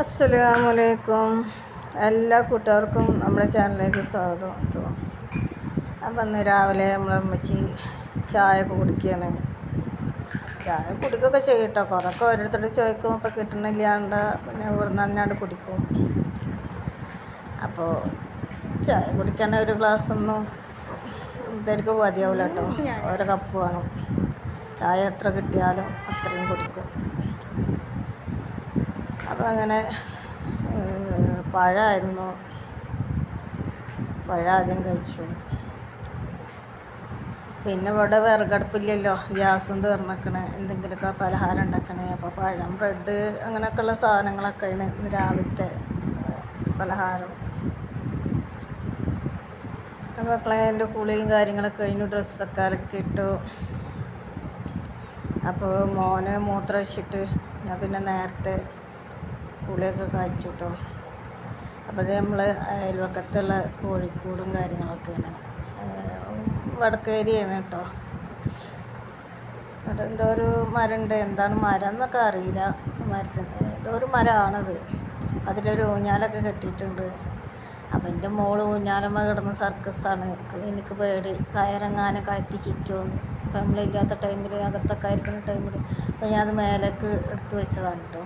അസ്സലാമലൈക്കും എല്ലാ കൂട്ടുകാർക്കും നമ്മുടെ ചാനലിലേക്ക് സ്വാഗതം. അപ്പം ഇന്ന് രാവിലെ നമ്മളെ അമ്മച്ചി ചായ ഒക്കെ കുടിക്കുകയാണ് ചായ കുടിക്കുകയൊക്കെ ചെയ്യും കേട്ടോ കുറേയൊക്കെ ഓരോരുത്തരോട് ചോദിക്കും അപ്പോൾ കിട്ടണില്ലാണ്ട് പിന്നെ ഇവിടുന്ന് തന്നെയാണ് കുടിക്കും. അപ്പോൾ ചായ കുടിക്കാൻ ഒരു ഗ്ലാസ് ഒന്നും ഇതായിരിക്കും മതിയാവില്ല കേട്ടോ ഓരോ കപ്പ് വേണം. ചായ എത്ര കിട്ടിയാലും അത്രയും കുടിക്കും. അപ്പോൾ അങ്ങനെ പഴമായിരുന്നു. പഴം ആദ്യം കഴിച്ചു. പിന്നെ ഇവിടെ വിറകടുപ്പില്ലല്ലോ ഗ്യാസും തീർന്നിക്കണേ എന്തെങ്കിലുമൊക്കെ പലഹാരം ഉണ്ടാക്കണേ. അപ്പോൾ പഴം ബ്രെഡ് അങ്ങനെയൊക്കെയുള്ള സാധനങ്ങളൊക്കെയാണ് ഇന്ന് രാവിലത്തെ പലഹാരം. അപ്പോൾ മക്കളെ കുളിയും കാര്യങ്ങളൊക്കെ കഴിഞ്ഞു ഡ്രസ്സൊക്കെ അലക്കിയിട്ടു. അപ്പോൾ മോനെ മൂത്രം ഒഴിച്ചിട്ട് ഞാൻ പിന്നെ നേരത്തെ കുളിയൊക്കെ കഴിച്ചു കേട്ടോ അപ്പോൾ അത് നമ്മൾ അയൽവക്കത്തുള്ള കോഴിക്കൂടും കാര്യങ്ങളൊക്കെയാണ്. വടക്കേരിയാണ് കേട്ടോ. അവിടെ എന്തോ ഒരു മരമുണ്ട് എന്താണ് മരം എന്നൊക്കെ അറിയില്ല. മരത്തിന് എന്തോ ഒരു മരമാണത് അതിലൊരു ഊഞ്ഞാലൊക്കെ കെട്ടിയിട്ടുണ്ട്. അപ്പം എന്റെ മോൾ ഊഞ്ഞാലമ്മ കിടന്ന സർക്കസാണ്. എനിക്ക് പേടി. കയറങ്ങാനും കയറ്റി ചുറ്റുമെന്ന് അപ്പം നമ്മളില്ലാത്ത ടൈമിൽ അകത്തൊക്കെ ആയിരിക്കുന്ന ടൈമിൽ അപ്പം ഞാൻ അത് മേലേക്ക് എടുത്തു വെച്ചതാണ് കേട്ടോ.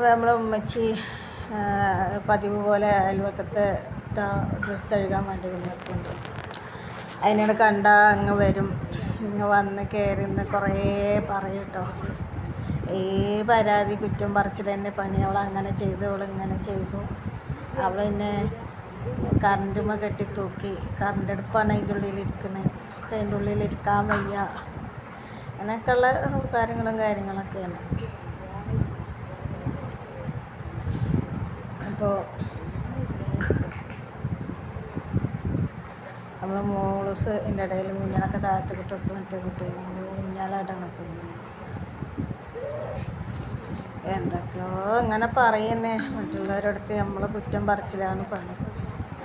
അപ്പോൾ നമ്മളെ ഉമ്മച്ചി പതിവ് പോലെ അയൽവക്കത്തെ ഡ്രസ്സ് കഴുകാൻ വേണ്ടി നിൽക്കുന്നുണ്ട് അതിനോട് കണ്ടാൽ അങ്ങ് വരും. ഇങ്ങ് വന്ന് കയറി നിന്ന് കുറേ പറയും കേട്ടോ ഈ പരാതി കുറ്റം പറിച്ചിൽ തന്നെ പണി അവൾ അങ്ങനെ ചെയ്തു അവൾ ഇങ്ങനെ ചെയ്തു. അവൾ എന്നെ കറണ്ടുമ്മ കെട്ടി തൂക്കി. കറണ്ട് അടുപ്പാണ് അതിന്റെ ഉള്ളിലിരിക്കണേ അപ്പം അതിന്റെ ഉള്ളിലിരിക്കാൻ വയ്യ. അങ്ങനെയൊക്കെയുള്ള സംസാരങ്ങളും കാര്യങ്ങളൊക്കെയാണ്. അപ്പോൾ നമ്മൾ മോളൂസ് എന്റെ ഇടയിൽ കുഞ്ഞാലൊക്കെ താഴത്ത് കിട്ടെടുത്ത് മറ്റേ കുട്ടി കുഞ്ഞാലായിട്ടാണ് നിൽക്കുന്നത് എന്തൊക്കെയോ ഇങ്ങനെ പറയുന്നേ. മറ്റുള്ളവരടുത്ത് നമ്മളെ കുറ്റം പറച്ചിലാണ് പണി.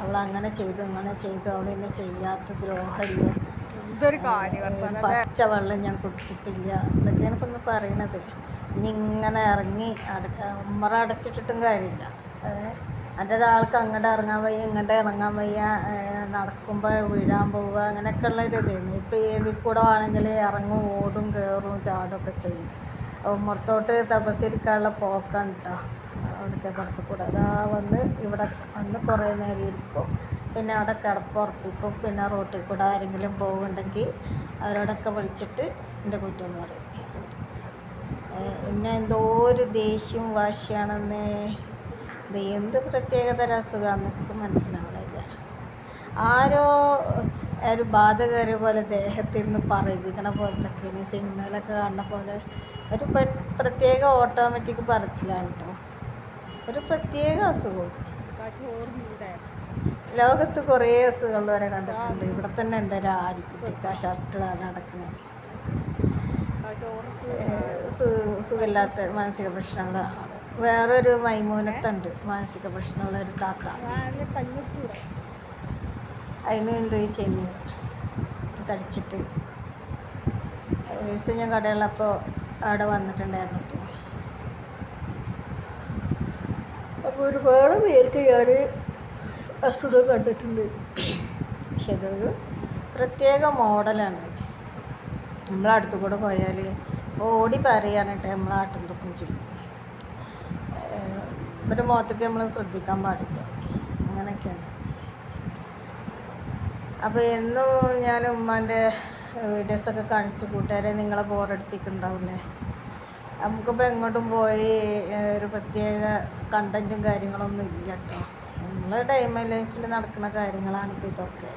അവൾ അങ്ങനെ ചെയ്തു ഇങ്ങനെ ചെയ്തു. അവൾ എന്നെ ചെയ്യാത്ത ദ്രോഹമില്ല. എന്തൊരു കാര്യം. ഏ, പച്ച വെള്ളം ഞാൻ കുടിച്ചിട്ടില്ല. ഇതൊക്കെയാണ് ഇപ്പം പറയണത്. ഇനി ഇങ്ങനെ ഇറങ്ങി അട ഉമ്മറ അടച്ചിട്ടിട്ടും കാര്യമില്ല. എന്റെ ആൾക്ക് അങ്ങോട്ട് ഇറങ്ങാൻ വയ്യ ഇങ്ങോട്ട് ഇറങ്ങാൻ വയ്യ നടക്കുമ്പോൾ വീഴാൻ പോവുക അങ്ങനെയൊക്കെ ഉള്ള ഒരു ഇതായിരുന്നു ഇപ്പോൾ ഏതിൽ കൂടെ ആണെങ്കിൽ ഇറങ്ങും ഓടും കയറും ചാടും ഒക്കെ ചെയ്യും. മുറത്തോട്ട് തപസ്സിരിക്കാനുള്ള പോക്കാണ് കേട്ടോ അവിടുത്തെ പുറത്ത് കൂടെ. അതാ വന്ന് ഇവിടെ വന്ന് കുറേ നേരം ഇരിക്കും. പിന്നെ അവിടെ കിടപ്പുറപ്പിക്കും പിന്നെ റോട്ടിൽ കൂടെ ആരെങ്കിലും പോകുന്നുണ്ടെങ്കിൽ അവരോടൊക്കെ വിളിച്ചിട്ട് എന്റെ കുറ്റം പറയും. പിന്നെ എന്തോ ഒരു ദേഷ്യവും വാശിയാണെന്ന്. ഇത് എന്ത് പ്രത്യേകതര അസുഖമാണെന്ന് എനിക്ക് മനസ്സിലാവണില്ല. ആരോ ഒരു ബാധ കയറിയ പോലെ ദേഹത്തിൽ നിന്ന് പറയിപ്പിക്കണ പോലത്തെ ഇനി സിനിമയിലൊക്കെ കാണുന്ന പോലെ ഒരു പെ- പ്രത്യേക ഓട്ടോമാറ്റിക് പറച്ചിലാണ് കേട്ടോ ഒരു പ്രത്യേക അസുഖം ലോകത്ത് കുറേ അസുഖങ്ങൾ വരെ കണ്ടിട്ടുണ്ട്. ഇവിടെ തന്നെ ഉണ്ട് ഒരു ആരിക്കുട്ടിക്ക് ആ ഷർട്ടിലാണ് നടക്കുന്നത് സുഖമില്ലാത്ത മാനസിക ആൾ വേറൊരു മൈമൂനത്തുണ്ട്. മാനസിക പ്രശ്നമുള്ള ഒരു താത്ത. അതിന് ഉണ്ട് ഈ ചെമ്മീൻ. തടിച്ചിട്ട്. ഒരു ദിവസം ഞാൻ കടയുള്ളപ്പോൾ അവിടെ വന്നിട്ടുണ്ടായിരുന്നു അപ്പോൾ അപ്പോൾ ഒരുപാട് പേർക്ക് ഞാൻ അസുഖം കണ്ടിട്ടുണ്ട്. പക്ഷെ ഇതൊരു പ്രത്യേക മോഡലാണ്. നമ്മളടുത്തു കൂടെ പോയാൽ ഓടി പറയാനായിട്ട് നമ്മളാട്ടും തുപ്പും ചെയ്യും. ഇവരുടെ മുഖത്തേക്ക് നമ്മൾ ശ്രദ്ധിക്കാൻ പാടില്ല. അങ്ങനെയൊക്കെയാണ്. അപ്പോൾ എന്നും ഞാൻ ഉമ്മാന്റെ വീഡിയോസൊക്കെ കാണിച്ച് കൂട്ടുകാരെ നിങ്ങളെ ബോറടിപ്പിക്കുന്നുണ്ടാവില്ലേ നമുക്കിപ്പോൾ എങ്ങോട്ടും പോയി ഒരു പ്രത്യേക കണ്ടന്റും കാര്യങ്ങളൊന്നും ഇല്ല കേട്ടോ നമ്മളെ ഡൈമ ലൈഫിൽ നടക്കുന്ന കാര്യങ്ങളാണ് ഇപ്പോൾ ഇതൊക്കെ.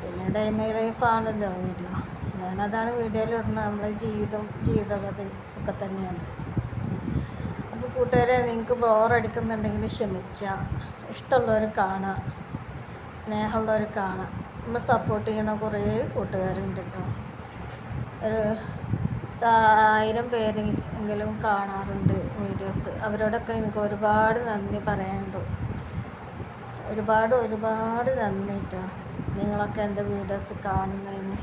പിന്നെ ഡൈമ ലൈഫാണല്ലോ വീഡിയോ. ഞാനതാണ് വീഡിയോയിൽ ഇടുന്നത്. നമ്മളെ ജീവിതം ജീവിതകഥ ഒക്കെ തന്നെയാണ്. കൂട്ടുകാരെ നിങ്ങൾക്ക് ബോറടിക്കുന്നുണ്ടെങ്കിൽ ക്ഷമിക്കുക. ഇഷ്ടമുള്ളവർ കാണാം സ്നേഹമുള്ളവർ കാണാം നമ്മൾ സപ്പോർട്ട് ചെയ്യണ കുറേ കൂട്ടുകാരുണ്ട് കേട്ടോ. ഒരു ആയിരം പേരെങ്കിലും കാണാറുണ്ട് വീഡിയോസ് അവരോടൊക്കെ എനിക്ക് ഒരുപാട് നന്ദി പറയാനുണ്ട്. ഒരുപാട് ഒരുപാട് നന്ദി കേട്ടോ. നിങ്ങളൊക്കെ എന്റെ വീഡിയോസ് കാണുന്നതിന്.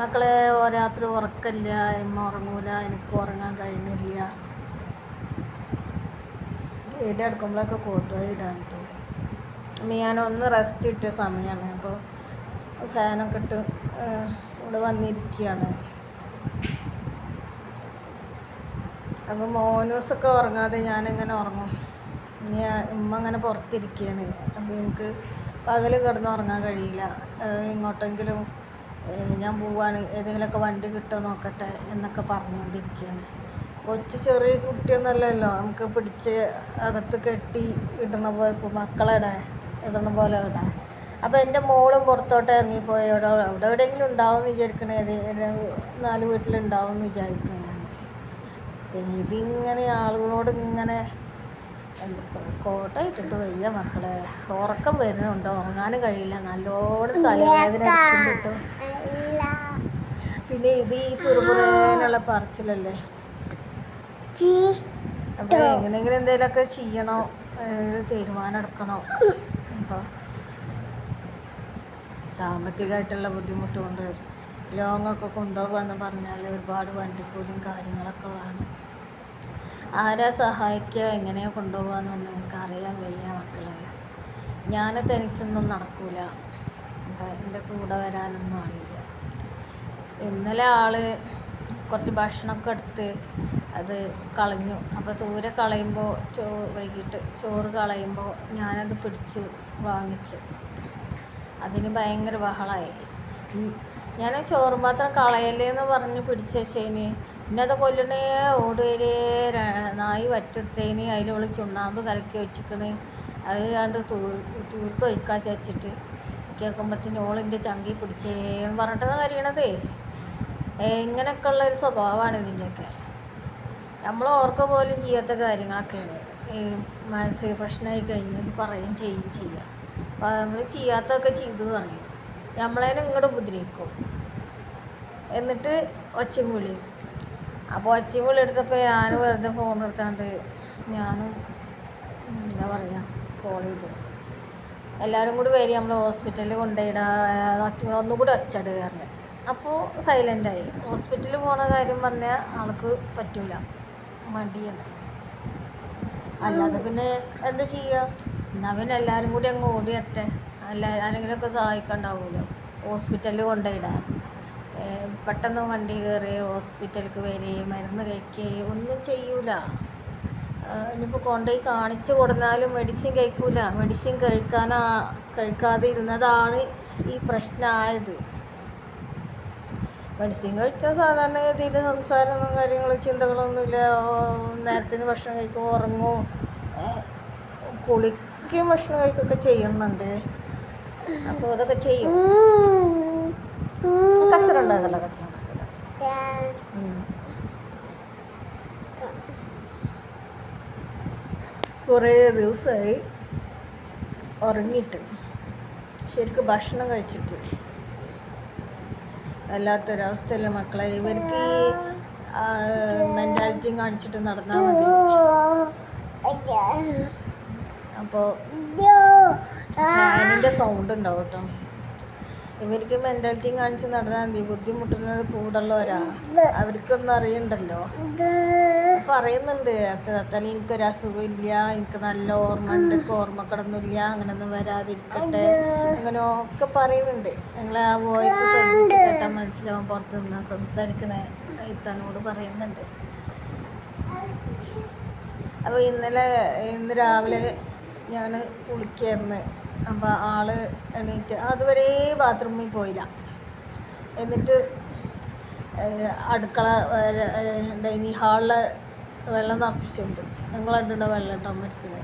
മക്കളെ രാത്രി ഉറക്കമില്ല എമ്മ ഉറങ്ങൂല എനിക്ക് ഉറങ്ങാൻ കഴിയുന്നില്ല വീട് എടുക്കുമ്പോഴൊക്കെ കോട്ടുവഴി ഇടാൻ ഇനി ഒന്ന് റെസ്റ്റ് കിട്ടിയ സമയമാണ് അപ്പോൾ ഫാനൊക്കെ ഇട്ട് ഇവിടെ വന്നിരിക്കുകയാണ് അപ്പോൾ മോനൂസൊക്കെ ഉറങ്ങാതെ ഞാനിങ്ങനെ ഉറങ്ങും. ഇനി ഉമ്മ അങ്ങനെ പുറത്തിരിക്കുകയാണ് അപ്പോൾ എനിക്ക് പകൽ കിടന്ന് ഉറങ്ങാൻ കഴിയില്ല. ഇങ്ങോട്ടെങ്കിലും ഞാൻ പോവാണ്. ഏതെങ്കിലുമൊക്കെ വണ്ടി കിട്ടുമോ നോക്കട്ടെ എന്നൊക്കെ പറഞ്ഞുകൊണ്ടിരിക്കുകയാണ് കൊച്ചു ചെറിയ കുട്ടിയൊന്നുമല്ലല്ലോ നമുക്ക് പിടിച്ച് അകത്ത് കെട്ടി ഇടണ പോലെ ഇപ്പോൾ മക്കളെടെ ഇടണ പോലെ ഇടാം അപ്പോൾ എന്റെ മോളും പുറത്തോട്ട് ഇറങ്ങിപ്പോയി. അവിടെ അവിടെ എവിടെയെങ്കിലും ഉണ്ടാവും എന്ന് വിചാരിക്കണേ എന്റെ നാല് വീട്ടിലുണ്ടാവും എന്ന് വിചാരിക്കണേ ഞാൻ. പിന്നെ ഇതിങ്ങനെ ആളുകളോട് ഇങ്ങനെ കോട്ട ഇട്ടിട്ട് വയ്യ മക്കളെ. ഉറക്കം വരുന്നുണ്ടോ. ഉറങ്ങാനും കഴിയില്ല. നല്ലോണം തലവേദന കിട്ടും പിന്നെ ഇത് ഈ പുറപുറേനുള്ള പറച്ചിലല്ലേ? അപ്പോൾ എങ്ങനെയെങ്കിലും എന്തെങ്കിലുമൊക്കെ ചെയ്യണോ? തീരുമാനം എടുക്കണോ അപ്പോൾ സാമ്പത്തികമായിട്ടുള്ള ബുദ്ധിമുട്ട് കൊണ്ട് ലോങ്ങൊക്കെ കൊണ്ടുപോകാന്ന് പറഞ്ഞാൽ ഒരുപാട് വണ്ടിക്കൂലിയും കാര്യങ്ങളൊക്കെ വേണം. ആരാ സഹായിക്കുക? എങ്ങനെയാ കൊണ്ടുപോകാന്നൊന്നും എനിക്ക് അറിയാൻ വയ്യ മക്കളെ. ഞാൻ തനിച്ചൊന്നും നടക്കൂല. എന്റെ എന്റെ കൂടെ വരാനൊന്നും അറിയില്ല. ഇന്നലെ ആൾ കുറച്ച് ഭക്ഷണമൊക്കെ എടുത്ത് അത് കളഞ്ഞു. അപ്പോൾ ദൂരെ കളയുമ്പോൾ ചോ വൈകിട്ട് ചോറ് കളയുമ്പോൾ ഞാനത് പിടിച്ചു വാങ്ങിച്ചു. അതിന് ഭയങ്കര ബഹളമായി ഞാൻ ചോറ് മാത്രം കളയല്ലേ എന്ന് പറഞ്ഞ് പിടിച്ച പിന്നെ അത് കൊല്ലണേ ഓടുകയിലേ നായി വറ്റെടുത്തേന് അതിലുള്ള ചുണ്ണാമ്പ് കലക്കി വെച്ചിക്കണ്. അത് കണ്ട് തൂ തൂർക്ക് ഒഴിക്കാൻ വെച്ചിട്ട് കേൾക്കുമ്പോഴത്തേന് ഓളിന്റെ ചങ്കി പിടിച്ചേന്ന് പറഞ്ഞിട്ടാണ് കരയണതേ? ഇങ്ങനെയൊക്കെ ഉള്ളൊരു സ്വഭാവമാണ് ഇതിന്റെയൊക്കെ നമ്മൾ ഓർക്ക പോലും ചെയ്യാത്ത കാര്യങ്ങളൊക്കെയാണ്. ഈ മാനസിക പ്രശ്നമായി കഴിഞ്ഞത് പറയും ചെയ്യും ചെയ്യുക. അപ്പോൾ നമ്മൾ ചെയ്യാത്തതൊക്കെ ചെയ്തു പറയും. നമ്മളതിനെ ഇങ്ങോട്ട് ഉപദ്രവിക്കും. എന്നിട്ട് ഒച്ചയും വിളിയും. അപ്പോൾ ഒച്ചയും വിളി എടുത്തപ്പോൾ ഞാൻ വെറുതെ ഫോൺ എടുത്താണ്ട് ഞാനും എന്താ പറയുക കോൾ ചെയ്തു. എല്ലാവരും കൂടി വരി നമ്മൾ ഹോസ്പിറ്റലിൽ കൊണ്ടുപോയിടാ ഒന്നും കൂടി ഒച്ചട് കയറൽ അപ്പോൾ സൈലന്റായി ഹോസ്പിറ്റലിൽ പോണ കാര്യം പറഞ്ഞാൽ ആൾക്ക് പറ്റൂല. മടിയാണ് അല്ലാതെ പിന്നെ എന്താ ചെയ്യുക എന്നാൽ പിന്നെ എല്ലാവരും കൂടി അങ്ങ് ഓടി വരട്ടെ. അല്ല ആരെങ്കിലുമൊക്കെ സഹായിക്കണ്ടാവുമല്ലോ ഹോസ്പിറ്റലിൽ കൊണ്ടുപോയിടാൻ പെട്ടെന്ന് വണ്ടി കയറി ഹോസ്പിറ്റലിലേക്ക് വരികയും മരുന്ന് കഴിക്കുകയും ഒന്നും ചെയ്യൂല. ഇനിയിപ്പോൾ കൊണ്ടുപോയി കാണിച്ചു കൊടുത്താലും മെഡിസിൻ കഴിക്കൂല. മെഡിസിൻ കഴിക്കാനാ കഴിക്കാതെ ഇരുന്നതാണ് ഈ പ്രശ്നമായത് മെഡിസിൻ കഴിച്ചാൽ സാധാരണഗതിയിൽ സംസാരമൊന്നും കാര്യങ്ങളും ചിന്തകളൊന്നുമില്ല. നേരത്തിന് ഭക്ഷണം കഴിക്കും ഉറങ്ങും. കുളിക്കും ഭക്ഷണം കഴിക്കുകയൊക്കെ ചെയ്യുന്നുണ്ട്. അപ്പോൾ അതൊക്കെ ചെയ്യും. കച്ചറ ഉണ്ടാകല്ല കച്ചറ കുറേ ദിവസമായി ഉറങ്ങിയിട്ട്. ശരിക്കും ഭക്ഷണം കഴിച്ചിട്ട്. വല്ലാത്തൊരവസ്ഥയല്ലേ മക്കളെ. ഇവർക്ക് മെന്റാലിറ്റിയും കാണിച്ചിട്ട് നടന്നാൽ മതി. അപ്പോൾ ഫാനിന്റെ സൗണ്ട് ഉണ്ടാവും കേട്ടോ. ഇവർക്ക് മെന്റാലിറ്റിയും കാണിച്ച് നടന്നാൽ മതി. ബുദ്ധിമുട്ടുന്നത് കൂടുള്ളവരാ അവർക്കൊന്നും അറിയണ്ടല്ലോ. പറയുന്നുണ്ട്. തത്തലി എനിക്കൊരു അസുഖമില്ല. എനിക്ക് നല്ല ഓർമ്മ ഉണ്ട്. എനിക്ക് ഓർമ്മക്കിടന്നില്ല അങ്ങനൊന്നും വരാതിരിക്കട്ടെ. അങ്ങനെ ഒക്കെ പറയുന്നുണ്ട്. നിങ്ങൾ ആ വോയിസ് കേട്ടാ മനസ്സിലാവും പുറത്തു നിന്ന് സംസാരിക്കണേ ഇത്താനോട് പറയുന്നുണ്ട്. അപ്പോൾ ഇന്നലെ ഇന്ന് രാവിലെ ഞാൻ കുളിക്കായിരുന്നു. അപ്പോൾ ആൾ എണീറ്റ് അതുവരെ ബാത്റൂമിൽ പോയില്ല. എന്നിട്ട് അടുക്കള ഡൈനിങ് ഹാളിൽ വെള്ളം നിറച്ചിട്ടുണ്ട്. ഞങ്ങൾ കണ്ടിട്ടുണ്ടോ വെള്ളം ഡ്രം മരിക്കുന്നത്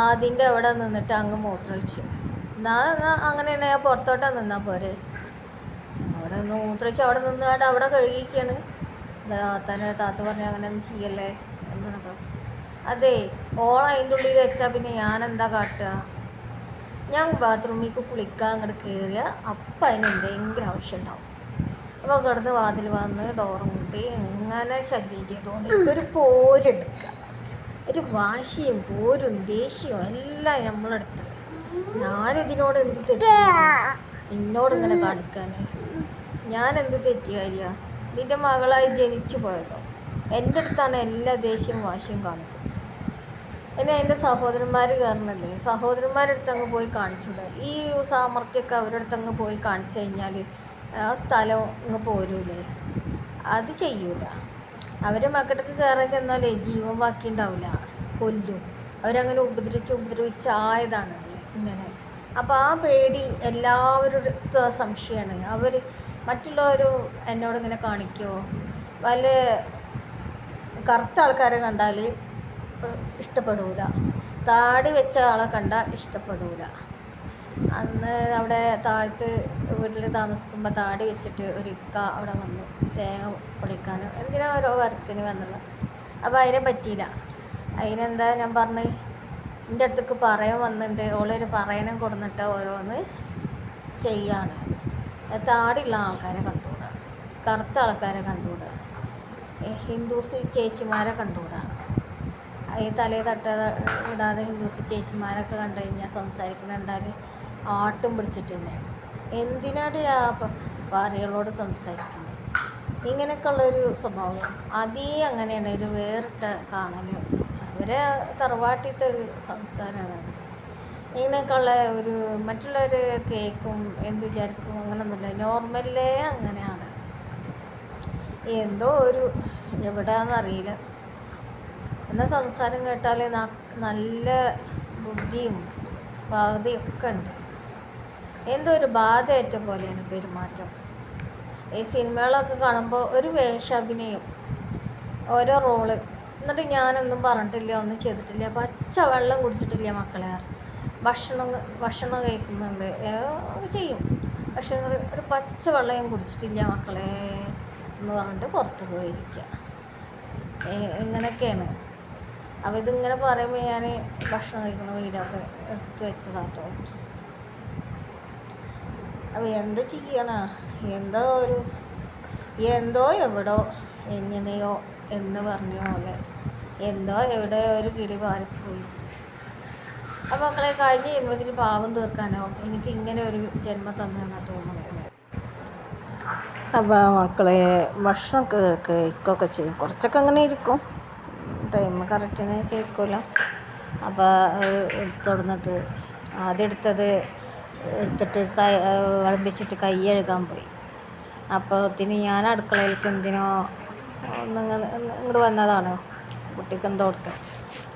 അതിന്റെ അവിടെ നിന്നിട്ട് അങ്ങ് മോട്ടർ വെച്ച്. എന്നാ അങ്ങനെ അങ്ങനെയാണ് ഞാൻ പുറത്തോട്ടാ നിന്നാൽ പോരെ. അവിടെ നിന്ന് മൂത്രമൊഴിച്ച് അവിടെ നിന്നാണ്ട് അവിടെ കഴുകിയിരിക്കുകയാണ്. താത്തനെ താത്ത പറഞ്ഞു അങ്ങനെ ഒന്നും ചെയ്യല്ലേ എന്നൊക്കെ അതെ ഓൾ അതിന്റെ ഉള്ളിൽ വെച്ചാൽ പിന്നെ ഞാൻ എന്താ കാട്ടുക? ഞാൻ ബാത്റൂമിലേക്ക് കുളിക്കാൻ അങ്ങോട്ട് കയറിയ അപ്പം അതിന് എന്തെങ്കിലും ആവശ്യം ഉണ്ടാവും. അപ്പോൾ കിടന്ന് വാതിൽ വന്ന് ഡോറും കൂട്ടി എങ്ങനെ ശല്യം ചെയ്തുകൊണ്ട് ഒരു പോരെടുക്കുക ഒരു വാശിയും പോരും ദേഷ്യവും എല്ലാം നമ്മളെടുത്ത് ഞാനിതിനോട് എന്ത് തെറ്റി? നിന്നോട് ഇങ്ങനെ കാണിക്കാൻ ഞാൻ എന്ത് കാര്യ? നിന്റെ മകളായി ജനിച്ചു പോയതോ? എന്റെ അടുത്താണ് എല്ലാ ദേഷ്യവും വാശിയും കാണിക്കുന്നത്. എന്നെ എന്റെ സഹോദരന്മാർ കയറണല്ലേ സഹോദരന്മാരുടെ അടുത്ത് അങ്ങ് പോയി കാണിച്ചു ഈ സാമർഥ്യമൊക്കെ അവരുടെ അടുത്ത് അങ്ങ് പോയി കാണിച്ചു കഴിഞ്ഞാൽ ആ സ്ഥലം ഇങ്ങ് പോരൂലേ? അത് ചെയ്യൂല. അവർ മക്കൾക്ക് കയറാൻ ചെന്നാലേ ജീവൻ ബാക്കി ഉണ്ടാവില്ല കൊല്ലും. അവരങ്ങനെ ഉപദ്രവിച്ച് ഉപദ്രവിച്ചായതാണ് ഇങ്ങനെ. അപ്പോൾ ആ പേടി എല്ലാവരുടെ സംശയമാണ് അവർ മറ്റുള്ളവർ എന്നോട് ഇങ്ങനെ കാണിക്കുമോ വല്ല കറുത്ത ആൾക്കാരെ കണ്ടാൽ ഇഷ്ടപ്പെടൂല. താടി വെച്ച ആളെ കണ്ടാൽ ഇഷ്ടപ്പെടൂല. അന്ന് അവിടെ താഴത്ത് വീട്ടിൽ താമസിക്കുമ്പോൾ താടി വെച്ചിട്ട് ഒരു ഇക്ക അവിടെ വന്നു. തേങ്ങ പൊളിക്കാനും എന്തിനാ ഓരോ വർക്കിന് വന്നത്. അപ്പോൾ അതിനെ പറ്റിയില്ല. അതിനെന്താ ഞാൻ പറഞ്ഞ്? എന്റെ അടുത്തേക്ക് പറയാൻ വന്നിട്ടുണ്ട് ഓളൊരു പറയണം കൊടുന്നിട്ട് ഓരോന്ന് ചെയ്യാണ്. താടിയുള്ള ആൾക്കാരെ കണ്ടുകൂടാ. കറുത്ത ആൾക്കാരെ കണ്ടുകൂടാ. ഹിന്ദുസ് ചേച്ചിമാരെ കണ്ടുകൂടാ. ഈ തലയിൽ തട്ട ഇടാതെ ഹിന്ദുസ് ചേച്ചിമാരൊക്കെ കണ്ടു കഴിഞ്ഞാൽ സംസാരിക്കുന്നുണ്ടാൽ ആട്ടും പിടിച്ചിട്ടുണ്ട് എന്തിനാണ് ആ ഭാര്യകളോട് സംസാരിക്കുന്നത് ഇങ്ങനെയൊക്കെയുള്ളൊരു സ്വഭാവം. അതേ അങ്ങനെയാണ് ഒരു വേറിട്ട കാണൽ അവരെ തറവാട്ടിത്തെ ഒരു സംസ്കാരമാണ് ഇങ്ങനെയൊക്കെ ഇങ്ങനെയൊക്കെയുള്ള ഒരു മറ്റുള്ളവർ കേൾക്കും എന്ത് വിചാരിക്കും അങ്ങനെയൊന്നുമില്ല നോർമലേ അങ്ങനെയാണ്. എന്തോ ഒരു എവിടെയാണെന്നറിയില്ല എന്നാൽ സംസാരം കേട്ടാൽ നല്ല ബുദ്ധിയും ഭാഗതയും ഒക്കെ ഉണ്ട്. എന്തോ ഒരു ബാധയേറ്റ പോലെയാണ് പെരുമാറ്റം. ഈ സിനിമകളൊക്കെ കാണുമ്പോൾ ഒരു വേഷാഭിനയം ഓരോ റോൾ. എന്നിട്ട് ഞാനൊന്നും പറഞ്ഞിട്ടില്ല ഒന്നും ചെയ്തിട്ടില്ല. പച്ച വെള്ളം കുടിച്ചിട്ടില്ല മക്കളെ. ഭക്ഷണം ഭക്ഷണം കഴിക്കുന്നുണ്ട്. ചെയ്യും. പക്ഷെ ഒരു പച്ച വെള്ളം കുടിച്ചിട്ടില്ല മക്കളെ എന്ന് പറഞ്ഞിട്ട് പുറത്ത് പോയിരിക്കുക ഇങ്ങനെയൊക്കെയാണ്. അപ്പോൾ ഇതിങ്ങനെ പറയുമ്പോൾ ഞാൻ ഭക്ഷണം കഴിക്കുന്ന വീടൊക്കെ എടുത്ത് വെച്ചതാട്ടോ. എന്താ ചെയ്യാനാ എന്തോ ഒരു എന്തോ എവിടോ എങ്ങനെയോ എന്ന് പറഞ്ഞ പോലെ. എന്തോ എവിടെ ഒരു കിളി മാറിപ്പോയി. അപ്പോൾ മക്കളെ കഴിഞ്ഞ ജന്മത്തിൽ പാവം തീർക്കാനോ? എനിക്ക് ഇങ്ങനെ ഒരു ജന്മം തന്നെയാണ് തോന്നുന്നത് അപ്പോൾ മക്കളെ ഭക്ഷണം കേൾക്കുകയൊക്കെ ചെയ്യും. കുറച്ചൊക്കെ അങ്ങനെ ഇരിക്കും. ടൈം കറക്റ്റിന് കേൾക്കില്ല അപ്പോൾ എടുത്തുടന്നിട്ട് ആദ്യം എടുത്തത് എടുത്തിട്ട് കൈ വിളമ്പിച്ചിട്ട് കൈ കഴുകാൻ പോയി. അപ്പോഴത്തേന് ഞാൻ അടുക്കളയിലേക്ക് എന്തിനോ നിങ്ങൾ ഇങ്ങോട്ട് വന്നതാണ്. കുട്ടിക്ക് എന്തോ കൊടുക്കാൻ.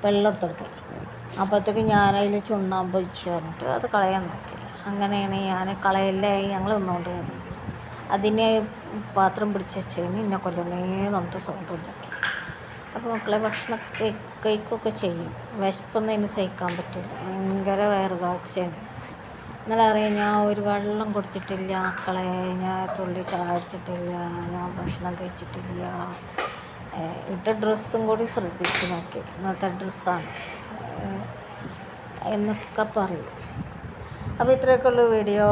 വെള്ളം എടുത്ത് കൊടുക്കാൻ. അപ്പോഴത്തേക്ക് ഞാനതിൽ ചുണ്ണാമ്പ് ഒഴിച്ച് പറഞ്ഞിട്ട് അത് കളയാൻ നോക്കി. അങ്ങനെയാണ് ഞാൻ കളയല്ലേ ഞങ്ങൾ നിന്നുകൊണ്ട് അതിനെ പാത്രം പിടിച്ച് വെച്ചതിന് എന്നെ കൊല്ലണേ എന്നിട്ട് സൗണ്ട് ഉണ്ടാക്കി. അപ്പോൾ മക്കളെ ഭക്ഷണം കഴിക്കുകയൊക്കെ ചെയ്യും. വിശപ്പൊന്നും അതിന് സഹിക്കാൻ പറ്റില്ല ഭയങ്കര വയറുകാഴ്ചയാണ്. ഇന്നലെ അറിയാം ഞാൻ ഒരു വെള്ളം കുടിച്ചിട്ടില്ല മക്കളെ ഞാൻ തുള്ളി ചാടിച്ചിട്ടില്ല ഞാൻ ഭക്ഷണം കഴിച്ചിട്ടില്ല. ഇട്ട ഡ്രസ്സും കൂടി ശ്രദ്ധിച്ച് നോക്കി. ഇന്നത്തെ ഡ്രസ്സാണ്. എന്നൊക്കെ പറയും. അപ്പോൾ ഇത്രയൊക്കെ ഉള്ളൂ വീഡിയോ.